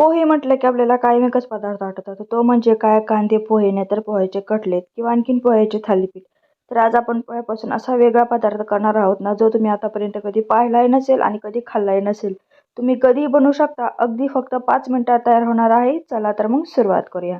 पोहे म्हटलं की आपल्याला कायम एकच पदार्थ आठवतात. तो म्हणजे काय? कांदे पोहे नाही तर पोह्याचे कटलेट किंवा आणखीन पोह्याचे थालीपीठ. तर आज आपण पोह्यापासून असा वेगळा पदार्थ करणार आहोत ना जो तुम्ही आतापर्यंत कधी पाहिलाही नसेल आणि कधी खाल्लाही नसेल. तुम्ही कधीही बनवू शकता. अगदी फक्त पाच मिनटात तयार होणार आहे. चला तर मग सुरुवात करूया.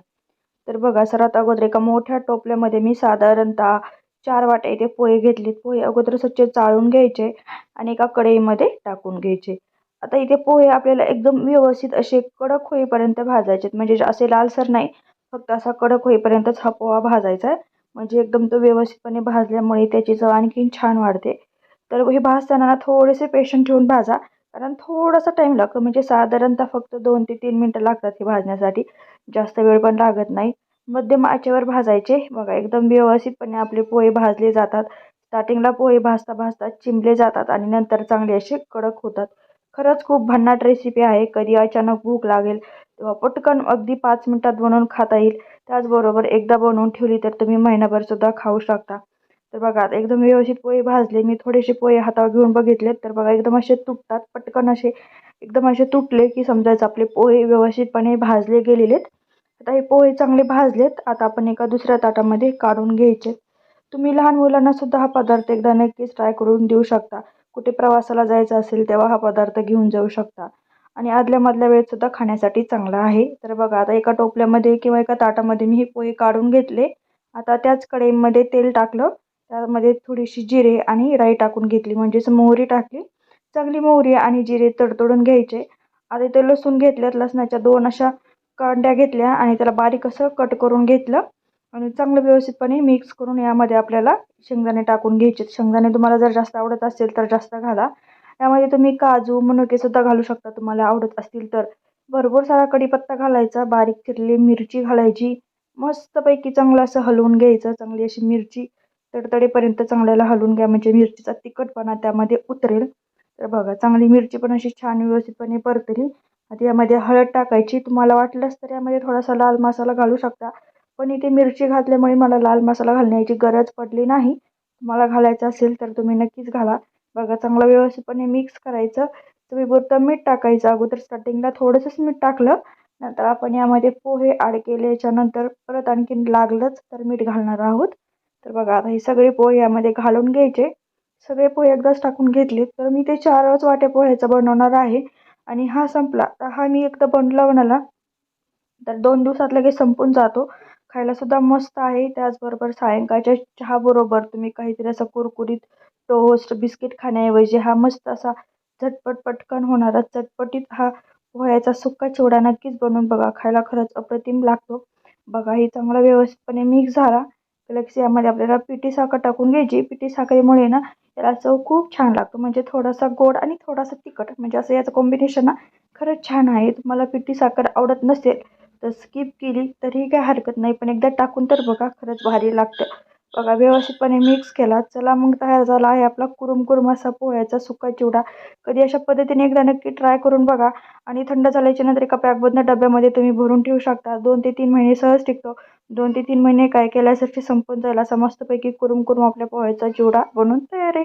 तर बघा सर्वात अगोदर एका मोठ्या टोपल्यामध्ये मी साधारणतः चार वाट्या इथे पोहे घेतलेत. पोहे अगोदर स्वच्छ चाळून घ्यायचे आणि एका कढईमध्ये टाकून घ्यायचे. आता इथे पोहे आपल्याला एकदम व्यवस्थित असे कडक होईपर्यंत भाजायचे म्हणजे असे लालसर नाही फक्त असा कडक होईपर्यंतच हा पोहा भाजायचा आहे. म्हणजे एकदम तो व्यवस्थितपणे भाजल्यामुळे त्याची चव आणखीन छान वाढते. तर हे भाजताना थोडेसे पेशंट ठेवून भाजा. कारण थोडासा टाईम लागतो. म्हणजे साधारणतः फक्त दोन ते तीन मिनटं लागतात हे भाजण्यासाठी. जास्त वेळ पण लागत नाही. मध्यम आचेवर भाजायचे. बघा एकदम व्यवस्थितपणे आपले पोहे भाजले जातात. स्टार्टिंगला पोहे भाजता भाजता चिंबले जातात आणि नंतर चांगले असे कडक होतात. खरंच खूप भन्नाट रेसिपी आहे. कधी अचानक भूक लागेल तेव्हा पटकन अगदी पाच मिनटात बनवून खाता येईल. त्याचबरोबर एकदा बनवून ठेवली तर तुम्ही महिनाभरसुद्धा खाऊ शकता. तर बघा आता एकदम व्यवस्थित पोहे भाजले. मी थोडेसे पोहे हातावर घेऊन बघितले तर बघा एकदम असे तुटतात. पटकन असे एकदम असे तुटले की समजायचं आपले पोहे व्यवस्थितपणे भाजले गेलेले आता हे पोहे चांगले भाजलेत. आता आपण एका दुसऱ्या ताटामध्ये काढून घ्यायचे. तुम्ही लहान मुलांनासुद्धा हा पदार्थ एकदा नक्कीच ट्राय करून देऊ शकता. कुठे प्रवासाला जायचं असेल तेव्हा हा पदार्थ घेऊन जाऊ शकता. आणि आदल्यामधल्या वेळेतसुद्धा खाण्यासाठी चांगला आहे. तर बघा आता एका टोपल्यामध्ये किंवा एका ताटामध्ये मी हे पोहे काढून घेतले. आता त्याच कढईमध्ये तेल टाकलं. त्यामध्ये थोडीशी जिरे आणि राई टाकून घेतली. म्हणजेच मोहरी टाकली. चांगली मोहरी आणि जिरे तडतडून घ्यायचे. आता ते लसूण घेतल्यात. लसणाच्या दोन अशा कांड्या घेतल्या आणि त्याला बारीक असं कट करून घेतलं. आणि चांगलं व्यवस्थितपणे मिक्स करून यामध्ये आपल्याला शेंगदाणे टाकून घ्यायचे. शेंगदाणे तुम्हाला जर जास्त आवडत असेल तर जास्त घाला. यामध्ये तुम्ही काजू मनुकेसुद्धा घालू शकता तुम्हाला आवडत असतील तर. भरपूर सारा कढीपत्ता घालायचा बारीक चिरली मिरची घालायची. मस्तपैकी चांगलं असं हलवून घ्यायचं चांगली अशी मिरची तडतडेपर्यंत चांगल्याला हलवून घ्या. म्हणजे मिरचीचा तिखटपणा त्यामध्ये उतरेल. तर बघा चांगली मिरची पण अशी छान व्यवस्थितपणे परतली. आता यामध्ये हळद टाकायची. तुम्हाला वाटलंच तर यामध्ये थोडासा लाल मसाला घालू शकता. पण इथे मिरची घातल्यामुळे मला लाल मसाला घालण्याची गरज पडली नाही. तुम्हाला घालायचं असेल तर तुम्ही नक्कीच घाला. बघा चांगला व्यवस्थितपणे मिक्स करायचं. तुम्ही बोलतं मीठ टाकायचं. अगोदर स्टार्टिंगला थोडंसंच मीठ टाकलं. नंतर आपण यामध्ये पोहे आड केल्याच्यानंतर परत आणखीन लागलंच तर मीठ घालणार आहोत. तर बघा आता हे सगळे पोहे यामध्ये घालून घ्यायचे. सगळे पोहे एकदाच टाकून घेतले तर मी ते चारच वाट्या पोह्याचा बनवणार आहे. आणि हा संपला. तर हा मी एकदा बनला बनाला तर दोन दिवसात लगेच संपून जातो. खायलासुद्धा मस्त आहे. त्याचबरोबर सायंकाळच्या चहाबरोबर तुम्ही काहीतरी असं कुरकुरीत टोस्ट बिस्किट खाण्याऐवजी हा मस्त असा झटपट पटकन होणारा चटपटीत हा पोह्याचा सुक्का चिवडा नक्कीच बनवून बघा. खायला खरंच अप्रतिम लागतो. बघा ही चांगला व्यवस्थितपणे मिक्स झाला. लक्ष यामध्ये आपल्याला पिठी साखर टाकून घ्यायची. पिठी साखरेमुळे ना याला चव खूप छान लागतो. म्हणजे थोडासा गोड आणि थोडासा तिखट. म्हणजे असं याचं कॉम्बिनेशन ना खरंच छान आहे. तुम्हाला पिठी साखर आवडत नसेल तर स्किप केली तरीही काय हरकत नाही. पण एकदा टाकून तर बघा खरंच भारी लागतं. बघा व्यवस्थितपणे मिक्स केला. चला मग तयार झाला आहे आपला कुरुम कुरुम असा पोह्याचा सुका चिवडा. कधी अशा पद्धतीने एकदा नक्की ट्राय करून बघा. आणि थंड झाल्याच्यानंतर एका पॅकबद्दल डब्यामध्ये तुम्ही भरून ठेवू शकता. दोन ते तीन महिने सहज टिकतो. दोन ते तीन महिने काय केल्यासारखे संपून जाईल असा मस्तपैकी कुरुम कुरुम आपल्या पोह्याचा चिवडा बनवून तयार आहे.